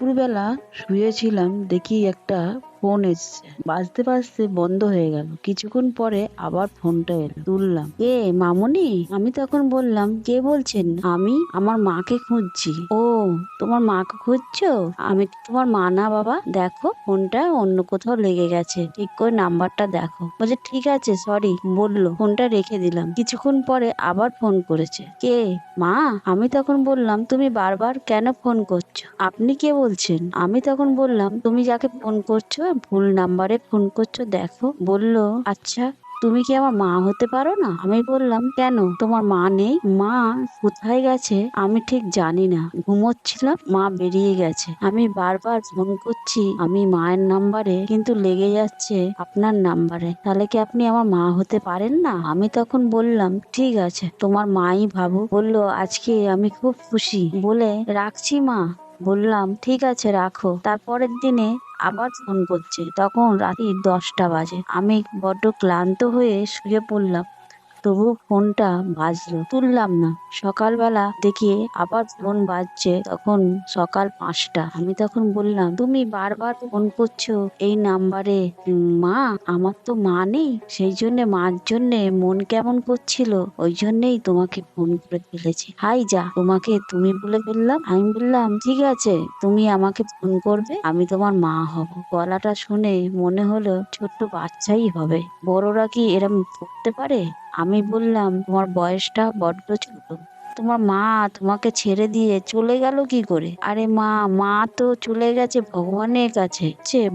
দুপুরবেলা শুয়েছিলাম, দেখি একটা ফোন এসছে। বাজতে বাজতে বন্ধ হয়ে গেল। কিছুক্ষণ পরে আবার ফোনটা এলো। তুললাম কে মামনি? আমি তখন বললাম, কে বলছেন? আমি আমার মাকে খুঁজছি। ও, তোমার মাকে খুঁজছো? আমি তোমার মা না, বাবা। দেখো ফোনটা অন্য কোথাও লেগে গেছে। ঠিক করে নাম্বারটা দেখো। বলছে, ঠিক আছে সরি বলল। ফোনটা রেখে দিলাম। কিছুক্ষণ পরে আবার ফোন করেছে। কে? মা? আমি তখন বললাম, তুমি বারবার কেন ফোন করছ? আপনি কে বলছেন? আমি তখন বললাম, তুমি যাকে ফোন করছ, ভুল নাম্বারে ফোন করছ, দেখো। বলল আচ্ছা তুমি কি আমার মা হতে পারো না? আমি বললাম, কেন? তোমার মা নেই। মা কোথায় গেছে আমি ঠিক জানি না। ঘুমোচ্ছিলাম, মা বেরিয়ে গেছে। আমি বারবার ফোন করছি, আমি মায়ের নাম্বারে কিন্তু লেগে যাচ্ছে আপনার নাম্বারে তাহলে কি আপনি আমার মা হতে পারেন না? আমি তখন বললাম, ঠিক আছে, তোমার মাই ভাবো বলল, আজকে আমি খুব খুশি। বলে, রাখছি মা। বললাম, ঠিক আছে, রাখো। তারপরের দিনে আবার ফোন করছে। তখন রাত্রি দশটা বাজে। আমি বড্ড ক্লান্ত হয়ে শুয়ে পড়লাম। তবু ফোনটা বাজলো। তুললাম না। সকালবেলা দেখি আবার ফোন বাজছে, তখন সকাল পাঁচটা। আমি তখন বললাম, তুমি বারবার ফোন করছ এই নাম্বারে? মা, আমার তো মা নেই। সেই জন্য, মার জন্যে মন কেমন করছিল? ওই জন্যেই তোমাকে ফোন করে ফেলেছি। হাই যা, তোমাকে তুমি বলে ফেললাম। আমি বললাম, ঠিক আছে, তুমি আমাকে ফোন করবে, আমি তোমার মা হব। গলাটা শুনে মনে হলো ছোট্ট বাচ্চাই হবে। বড়রা কি এরম করতে পারে? আমি বললাম তোমার বয়সটা বড্ড ছোট। তোমার মা তোমাকে ছেড়ে দিয়ে চলে গেল কি করে? আরে মা মা তো চলে গেছে ভগবানের কাছে।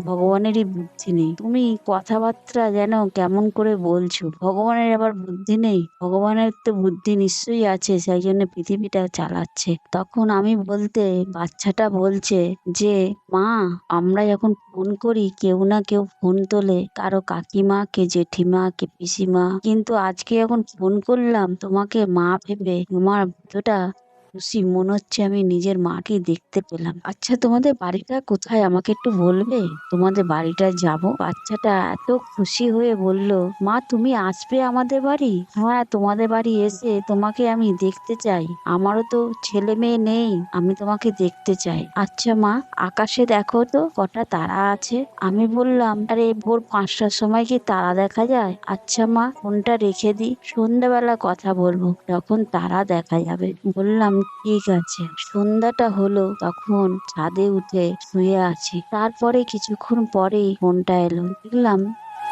ভগবানেরই বুদ্ধি নেই। তুমি কথাবার্তা যেন কেমন করে বলছো? ভগবানের আবার বুদ্ধি নেই? ভগবানের তো বুদ্ধি নিশ্চয়ই আছে, সেই জন্য পৃথিবীটা চালাচ্ছে। তখন আমি বলতে, বাচ্চাটা বলছে যে, মা, আমরা যখন ফোন করি, কেউ না কেউ ফোন তোলে। কারও কাকিমা কে জেঠিমা কে পিসিমা। কিন্তু আজকে যখন ফোন করলাম, তোমাকে মা ভেবে আমার ভিতরটা খুশি, মনে হচ্ছে আমি নিজের মাকে দেখতে পেলাম। আচ্ছা তোমাদের বাড়িটা কোথায়? আমাকে একটু বলবে? তোমাদের বাড়িটা যাব? বাচ্চাটা এত খুশি হয়ে বলল, মা, তুমি আসবে আমাদের বাড়ি? হ্যাঁ তোমাদের বাড়ি এসে তোমাকে আমি দেখতে চাই। আমারও তো ছেলে মেয়ে নেই, আমি তোমাকে দেখতে চাই। আচ্ছা মা, আকাশে দেখো তো, কটা তারা আছে? আমি বললাম, আরে, ভোর পাঁচটার সময় কি তারা দেখা যায়? আচ্ছা মা, ফোনটা রেখে দিই, সন্ধ্যাবেলা কথা বলব তখন তারা দেখা যাবে। বললাম ঠিক আছে সন্ধ্যাটা হলো, তখন ছাদে উঠে শুয়ে আছি। তারপরে কিছুক্ষণ পরেই ফোনটা এলো। দেখলাম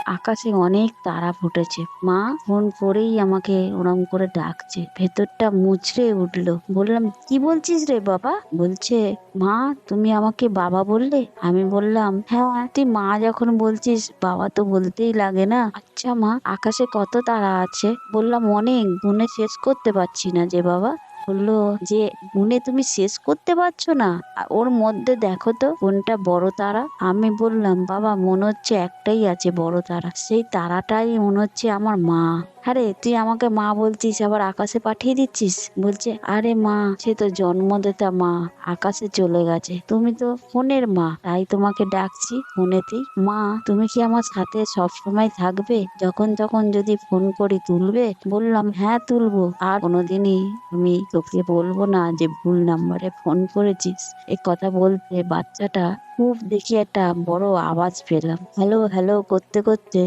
আকাশে অনেক তারা ফুটেছে। মা ফোন করেই আমাকে ওরম করে ডাকছে। ভেতরটা মুচড়ে উঠল। বললাম, কি বলছিস রে বাবা? বলছে, মা, তুমি আমাকে বাবা বললে? আমি বললাম হ্যাঁ তুই মা যখন বলছিস, বাবা তো বলতেই লাগে না। আচ্ছা মা, আকাশে কত তারা আছে? বললাম, অনেক। গুনে শেষ করতে পারছি না যে বাবা। বলল যে গুনে তুমি শেষ করতে পারছ না? ওর মধ্যে দেখো তো, কোনটা বড় তারা? আমি বললাম, বাবা, মনে হচ্ছে একটাই আছে বড় তারা। সেই তারাটাই মনে হচ্ছে আমার মা। আরে, তুই আমাকে মা বলছিস, আবার আকাশে পাঠিয়ে দিচ্ছিস? বলছে, আরে মা, সে তো জন্মদাতা মা, আকাশে চলে গেছে। তুমি তো ফোনের মা, তাই তোমাকে ডাকছি ফোনেতেই। মা, তুমি কি আমার সাথে সব সময় থাকবে? যখন তখন যদি ফোন করি, তুলবে? বললাম হ্যাঁ তুলবো। আর কোনোদিনই আমি তোকে বলব না যে ভুল নাম্বারে ফোন করেছিস। এই কথা বলতে বাচ্চাটা খুব দেখি একটা বড় আওয়াজ পেলাম। হ্যালো হ্যালো, করতে করতে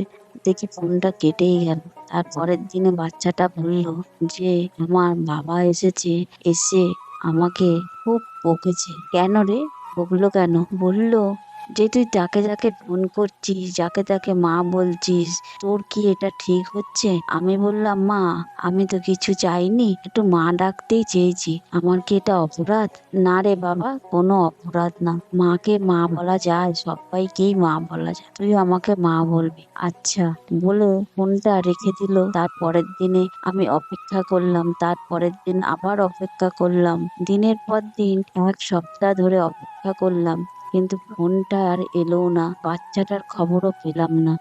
দেখি ফোনটা কেটেই গেল। তারপরের দিনে বাচ্চাটা বলল যে, আমার বাবা এসেছে, এসে আমাকে খুব বকেছে। কেন রে? বকলো কেন? বলল যে তুই যাকে যাকে ফোন করছিস, যাকে তাকে মা বলছিস, তোর কি এটা ঠিক হচ্ছে? আমি বললাম, মা, আমি তো কিছু চাইনি, একটু মা ডাকতেই চেয়েছি। আমার কি এটা অপরাধ? না রে বাবা, কোনো অপরাধ না। মাকে মা বলা যায়, সবাইকেই মা বলা যায়। তুই আমাকে মা বলবি। আচ্ছা বলে ফোনটা রেখে দিল। তারপরের দিনে আমি অপেক্ষা করলাম তারপরের দিন আবার অপেক্ষা করলাম। দিনের পর দিন এক সপ্তাহ ধরে অপেক্ষা করলাম। কিন্তু ফোনটা আর এলো না। বাচ্চাটার খবরও পেলাম না।